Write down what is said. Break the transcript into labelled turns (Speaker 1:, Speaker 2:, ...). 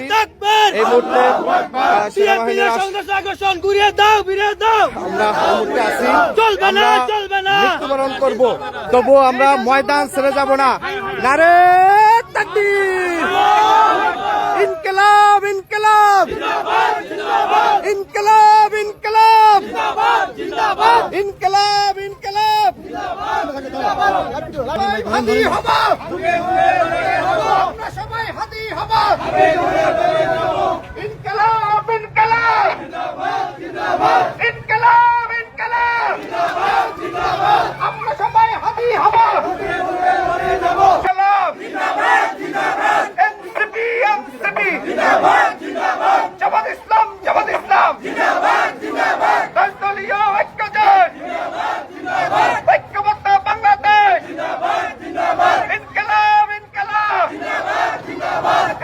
Speaker 1: থাকবেন।
Speaker 2: এই মুহূর্তে সেনাবাহিনীর আস-
Speaker 1: ঘুরিয়ে দাও ঘুরিয়ে দাও।
Speaker 2: আমরা মুহূর্তে আছি।
Speaker 1: চলবে না, চলবে না।
Speaker 2: মৃত্যুবরণ করব। তবুও আমরা ময়দান ছেড়ে যাব না। নারে তাকবীর। ইনকলাব ইনকলাব। ইনকলাব ইনকলাব। ইনকলাব ইনকলাব। সবাই Viva!